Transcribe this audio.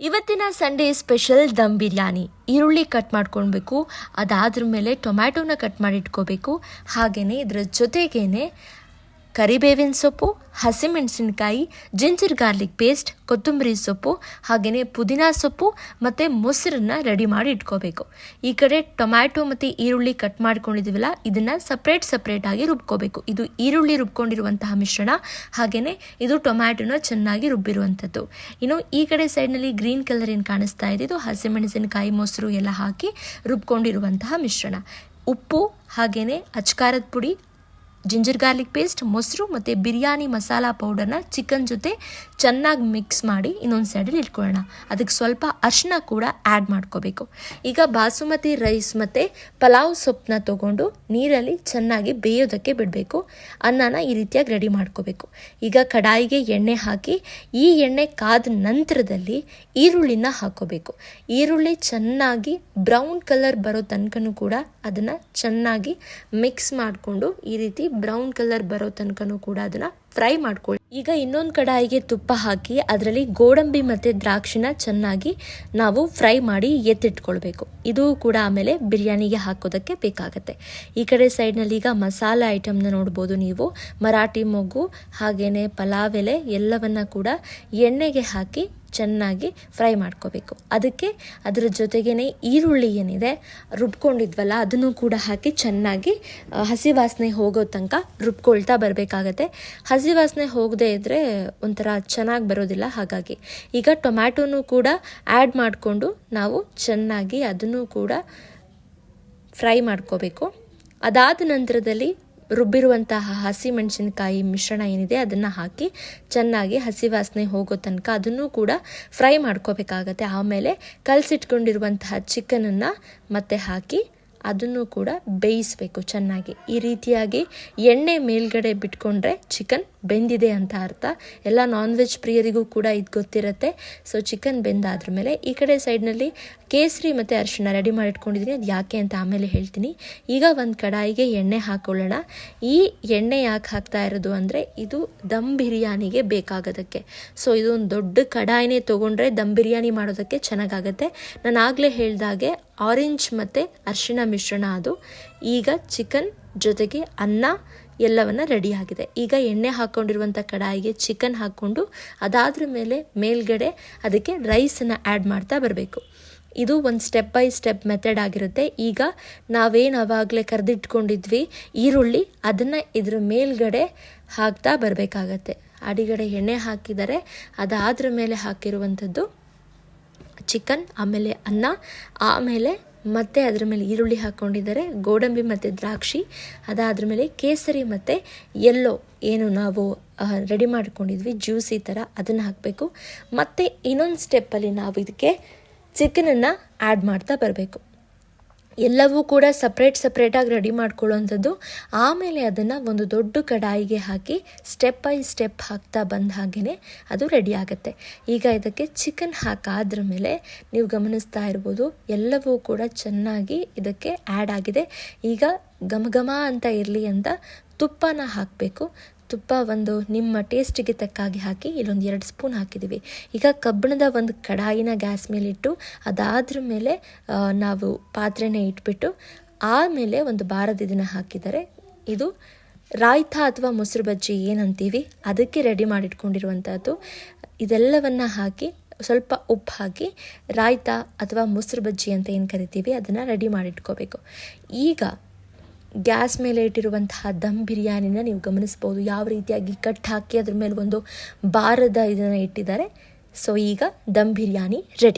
ಇವತ್ತಿನ Sunday special dum biryani. ಈರುಳ್ಳಿ cut ಮಾಡ್ಕೊಳ್ಬೇಕು. ಅದಾದ್ರ ಮೇಲೆ ಟೊಮ್ಯಾಟೊನ ಕಟ್ ಮಾಡಿ ಇಟ್ಕೋಬೇಕು ಹಾಗೆಯೇ ಇದರ ಜೊತೆಗೇನೆ ಕರಿಬೇವಿನ ಸೊಪ್ಪು, ಹಸಿಮೆಣಸಿನಕಾಯಿ, ಜಿಂಜರ್ ಗಾರ್ಲಿಕ್ ಪೇಸ್ಟ್, ಕೊತ್ತಂಬರಿ ಸೊಪ್ಪು ಹಾಗೆಯೇ ಪುದೀನ ಸೊಪ್ಪು ಮತ್ತು ಮೊಸರನ್ನ ರೆಡಿ ಮಾಡಿ ಇಟ್ಕೋಬೇಕು. ಈ ಕಡೆ ಟೊಮ್ಯಾಟೊ ಮತ್ತು ಈರುಳ್ಳಿ ಕಟ್ ಮಾಡ್ಕೊಂಡಿದ್ದೀವಲ್ಲ ಇದನ್ನು ಸಪ್ರೇಟ್ ಸಪ್ರೇಟಾಗಿ ರುಬ್ಕೋಬೇಕು. ಇದು ಈರುಳ್ಳಿ ರುಬ್ಕೊಂಡಿರುವಂತಹ ಮಿಶ್ರಣ ಹಾಗೆಯೇ ಇದು ಟೊಮ್ಯಾಟೊನ ಚೆನ್ನಾಗಿ ರುಬ್ಬಿರುವಂಥದ್ದು. ಇನ್ನು ಈ ಕಡೆ ಸೈಡ್ನಲ್ಲಿ ಗ್ರೀನ್ ಕಲರ್ ಏನು ಕಾಣಿಸ್ತಾ ಇದೆ, ಇದು ಹಸಿಮೆಣಸಿನಕಾಯಿ, ಮೊಸರು ಎಲ್ಲ ಹಾಕಿ ರುಬ್ಕೊಂಡಿರುವಂತಹ ಮಿಶ್ರಣ. ಉಪ್ಪು ಹಾಗೆಯೇ ಅಚ್ಕಾರದ ಪುಡಿ ಜಿಂಜರ್ ಗಾರ್ಲಿಕ್ ಪೇಸ್ಟ್, ಮೊಸರು ಮತ್ತು ಬಿರಿಯಾನಿ ಮಸಾಲ ಪೌಡರ್ನ ಚಿಕನ್ ಜೊತೆ ಚೆನ್ನಾಗಿ ಮಿಕ್ಸ್ ಮಾಡಿ ಇನ್ನೊಂದು ಸೈಡಲ್ಲಿ ಇಟ್ಕೊಳ್ಳೋಣ. ಅದಕ್ಕೆ ಸ್ವಲ್ಪ ಅರಿಶಿನ ಕೂಡ ಆ್ಯಡ್ ಮಾಡ್ಕೋಬೇಕು. ಈಗ ಬಾಸುಮತಿ ರೈಸ್ ಮತ್ತು ಪಲಾವ್ ಸೊಪ್ಪನ್ನ ತೊಗೊಂಡು ನೀರಲ್ಲಿ ಚೆನ್ನಾಗಿ ಬೇಯೋದಕ್ಕೆ ಬಿಡಬೇಕು. ಅನ್ನನ ಈ ರೀತಿಯಾಗಿ ರೆಡಿ ಮಾಡ್ಕೋಬೇಕು. ಈಗ ಕಡಾಯಿಗೆ ಎಣ್ಣೆ ಹಾಕಿ ಈ ಎಣ್ಣೆ ಕಾದ ನಂತರದಲ್ಲಿ ಈರುಳ್ಳಿನ ಹಾಕೋಬೇಕು ಈರುಳ್ಳಿ ಚೆನ್ನಾಗಿ ಬ್ರೌನ್ ಕಲರ್ ಬರೋ ತನಕನೂ ಕೂಡ ಅದನ್ನು ಚೆನ್ನಾಗಿ ಮಿಕ್ಸ್ ಮಾಡಿಕೊಂಡು ಈ ರೀತಿ ಬ್ರೌನ್ ಕಲರ್ ಬರೋ ತನಕನೂ ಕೂಡ ಅದನ್ನ ಫ್ರೈ ಮಾಡ್ಕೊಳ್ಳಿ. ಈಗ ಇನ್ನೊಂದು ಕಡಾಯಿಗೆ ತುಪ್ಪ ಹಾಕಿ ಅದರಲ್ಲಿ ಗೋಡಂಬಿ ಮತ್ತು ದ್ರಾಕ್ಷಿನ ಚೆನ್ನಾಗಿ ನಾವು ಫ್ರೈ ಮಾಡಿ ಎತ್ತಿಟ್ಕೊಳ್ಬೇಕು. ಇದು ಕೂಡ ಆಮೇಲೆ ಬಿರಿಯಾನಿಗೆ ಹಾಕೋದಕ್ಕೆ ಬೇಕಾಗತ್ತೆ. ಈ ಕಡೆ ಸೈಡ್ನಲ್ಲಿ ಈಗ ಮಸಾಲೆ ಐಟಮ್ನ ನೋಡ್ಬೋದು ನೀವು. ಮರಾಠಿ ಮೊಗ್ಗು ಹಾಗೆಯೇ ಪಲಾವ್ ಎಲೆ ಎಲ್ಲವನ್ನ ಕೂಡ ಎಣ್ಣೆಗೆ ಹಾಕಿ ಚೆನ್ನಾಗಿ ಫ್ರೈ ಮಾಡ್ಕೋಬೇಕು. ಅದಕ್ಕೆ ಅದರ ಜೊತೆಗೇನೆ ಈರುಳ್ಳಿ ಏನಿದೆ ರುಬ್ಕೊಂಡಿದ್ವಲ್ಲ, ಅದನ್ನು ಕೂಡ ಹಾಕಿ ಚೆನ್ನಾಗಿ ಹಸಿ ವಾಸನೆ ಹೋಗೋ ತನಕ ರುಬ್ಕೊಳ್ತಾ ಬರಬೇಕಾಗತ್ತೆ. ಹಸಿ ವಾಸನೆ ಹೋಗದೇ ಇದ್ದರೆ ಒಂಥರ ಚೆನ್ನಾಗಿ ಬರೋದಿಲ್ಲ ಹಾಗಾಗಿ. ಈಗ ಟೊಮ್ಯಾಟೊನೂ ಕೂಡ ಆ್ಯಡ್ ಮಾಡಿಕೊಂಡು ನಾವು ಚೆನ್ನಾಗಿ ಅದನ್ನು ಕೂಡ ಫ್ರೈ ಮಾಡ್ಕೋಬೇಕು. ಅದಾದ ನಂತರದಲ್ಲಿ ರುಬ್ಬಿರುವಂತಹ ಹಸಿ ಮೆಣಸಿನಕಾಯಿ ಮಿಶ್ರಣ ಏನಿದೆ ಅದನ್ನು ಹಾಕಿ ಚೆನ್ನಾಗಿ ಹಸಿ ವಾಸನೆ ಹೋಗೋ ತನಕ ಅದನ್ನು ಕೂಡ ಫ್ರೈ ಮಾಡ್ಕೋಬೇಕಾಗತ್ತೆ. ಆಮೇಲೆ ಕಲಸಿಟ್ಕೊಂಡಿರುವಂತಹ ಚಿಕನನ್ನು ಮತ್ತೆ ಹಾಕಿ ಅದನ್ನು ಕೂಡ ಬೇಯಿಸಬೇಕು ಚೆನ್ನಾಗಿ. ಈ ರೀತಿಯಾಗಿ ಎಣ್ಣೆ ಮೇಲ್ಗಡೆ ಬಿಟ್ಕೊಂಡ್ರೆ ಚಿಕನ್ ಬೆಂದಿದೆ ಅಂತ ಅರ್ಥ. ಎಲ್ಲ ನಾನ್ ವೆಜ್ ಪ್ರಿಯರಿಗೂ ಕೂಡ ಇದು ಗೊತ್ತಿರುತ್ತೆ. ಸೊ ಚಿಕನ್ ಬೆಂದಾದ್ರ ಮೇಲೆ ಈ ಕಡೆ ಸೈಡ್ನಲ್ಲಿ ಕೇಸರಿ ಮತ್ತು ಅರಿಶಿಣ ರೆಡಿ ಮಾಡಿಟ್ಕೊಂಡಿದ್ದೀನಿ ಅದು ಯಾಕೆ ಅಂತ ಆಮೇಲೆ ಹೇಳ್ತೀನಿ. ಈಗ ಒಂದು ಕಡಾಯಿಗೆ ಎಣ್ಣೆ ಹಾಕೊಳ್ಳೋಣ. ಈ ಎಣ್ಣೆ ಯಾಕೆ ಹಾಕ್ತಾ ಇರೋದು ಅಂದರೆ ಇದು ದಮ್ ಬಿರಿಯಾನಿಗೆ ಬೇಕಾಗೋದಕ್ಕೆ. ಸೊ ಇದೊಂದು ದೊಡ್ಡ ಕಡಾಯಿನೇ ತೊಗೊಂಡ್ರೆ ದಮ್ ಬಿರಿಯಾನಿ ಮಾಡೋದಕ್ಕೆ ಚೆನ್ನಾಗಾಗತ್ತೆ. ನಾನು ಆಗಲೇ ಹೇಳಿದಾಗೆ ಆರೆಂಜ್ ಮತ್ತು ಅರಿಶಿಣ ಮಿಶ್ರಣ ಅದು. ಈಗ ಚಿಕನ್ ಜೊತೆಗೆ ಅನ್ನ ಎಲ್ಲವನ್ನ ರೆಡಿ ಆಗಿದೆ. ಈಗ ಎಣ್ಣೆ ಹಾಕ್ಕೊಂಡಿರುವಂಥ ಕಡಾಯಿಗೆ ಚಿಕನ್ ಹಾಕ್ಕೊಂಡು ಅದಾದ್ರ ಮೇಲೆ ಮೇಲ್ಗಡೆ ಅದಕ್ಕೆ ರೈಸನ್ನು ಆ್ಯಡ್ ಮಾಡ್ತಾ ಬರಬೇಕು. ಇದು ಒಂದು ಸ್ಟೆಪ್ ಬೈ ಸ್ಟೆಪ್ ಮೆಥಡ್ ಆಗಿರುತ್ತೆ. ಈಗ ನಾವೇನು ಅವಾಗಲೇ ಕರೆದಿಟ್ಕೊಂಡಿದ್ವಿ ಈರುಳ್ಳಿ ಅದನ್ನು ಇದ್ರ ಮೇಲ್ಗಡೆ ಹಾಕ್ತಾ ಬರಬೇಕಾಗತ್ತೆ. ಅಡಿಗಡೆ ಎಣ್ಣೆ ಹಾಕಿದರೆ ಅದಾದ್ರ ಮೇಲೆ ಹಾಕಿರುವಂಥದ್ದು ಚಿಕನ್ ಆಮೇಲೆ ಅನ್ನ, ಆಮೇಲೆ ಮತ್ತೆ ಅದರ ಮೇಲೆ ಈರುಳ್ಳಿ ಹಾಕ್ಕೊಂಡಿದ್ದಾರೆ ಗೋಡಂಬಿ ಮತ್ತು ದ್ರಾಕ್ಷಿ, ಅದಾದ್ರ ಮೇಲೆ ಕೇಸರಿ ಮತ್ತು ಎಲ್ಲೋ ಏನು ನಾವು ರೆಡಿ ಮಾಡ್ಕೊಂಡಿದ್ವಿ ಜ್ಯೂಸಿ ಥರ ಅದನ್ನು ಹಾಕಬೇಕು. ಮತ್ತು ಇನ್ನೊಂದು ಸ್ಟೆಪ್ಪಲ್ಲಿ ನಾವು ಇದಕ್ಕೆ ಚಿಕನನ್ನು ಆ್ಯಡ್ ಮಾಡ್ತಾ ಬರಬೇಕು. ಎಲ್ಲವೂ ಕೂಡ ಸಪ್ರೇಟ್ ಸಪ್ರೇಟಾಗಿ ರೆಡಿ ಮಾಡ್ಕೊಳ್ಳೋವಂಥದ್ದು. ಆಮೇಲೆ ಅದನ್ನು ಒಂದು ದೊಡ್ಡ ಕಡಾಯಿಗೆ ಹಾಕಿ ಸ್ಟೆಪ್ ಬೈ ಸ್ಟೆಪ್ ಹಾಕ್ತಾ ಬಂದ ಹಾಗೆಯೇ ಅದು ರೆಡಿ ಆಗುತ್ತೆ. ಈಗ ಇದಕ್ಕೆ ಚಿಕನ್ ಹಾಕಾದ್ರ ಮೇಲೆ ನೀವು ಗಮನಿಸ್ತಾ ಇರ್ಬೋದು, ಎಲ್ಲವೂ ಕೂಡ ಚೆನ್ನಾಗಿ ಇದಕ್ಕೆ ಆ್ಯಡ್ ಆಗಿದೆ. ಈಗ ಘಮ ಘಮ ಅಂತ ಇರಲಿ ಅಂತ ತುಪ್ಪನ ಹಾಕಬೇಕು. ತುಪ್ಪ ಒಂದು ನಿಮ್ಮ ಟೇಸ್ಟಿಗೆ ತಕ್ಕಾಗಿ ಹಾಕಿ ಇಲ್ಲೊಂದು ಎರಡು ಸ್ಪೂನ್ ಹಾಕಿದ್ದೀವಿ. ಈಗ ಕಬ್ಬಿಣದ ಒಂದು ಕಡಾಯಿನ ಗ್ಯಾಸ್ ಮೇಲೆ ಇಟ್ಟು ಅದಾದ್ರ ಮೇಲೆ ನಾವು ಪಾತ್ರೆನ ಇಟ್ಬಿಟ್ಟು ಆಮೇಲೆ ಒಂದು ಬಾರದ ಇದನ್ನು ಹಾಕಿದರೆ ಇದು ರಾಯ್ತ ಅಥವಾ ಮೊಸರು ಬಜ್ಜಿ ಏನಂತೀವಿ, ಅದಕ್ಕೆ ರೆಡಿ ಮಾಡಿಟ್ಕೊಂಡಿರುವಂಥದ್ದು ಇದೆಲ್ಲವನ್ನು ಹಾಕಿ ಸ್ವಲ್ಪ ಉಪ್ಪು ಹಾಕಿ ರಾಯ್ತ ಅಥವಾ ಮೊಸರು ಬಜ್ಜಿ ಅಂತ ಏನು ಕರಿತೀವಿ, ಅದನ್ನು ರೆಡಿ ಮಾಡಿಟ್ಕೋಬೇಕು. ಈಗ ಗ್ಯಾಸ್ ಮೇಲೆ ಇಟ್ಟಿರುವಂತಹ ದಮ್ ಬಿರಿಯಾನಿನ ನೀವು ಗಮನಿಸ್ಬೋದು ಯಾವ ರೀತಿಯಾಗಿ ಕಟ್ ಹಾಕಿ ಅದ್ರ ಮೇಲೆ ಒಂದು ಬಾರದ ಇದನ್ನು ಇಟ್ಟಿದ್ದಾರೆ. ಸೊ ಈಗ ದಮ್ ಬಿರಿಯಾನಿ ರೆಡಿ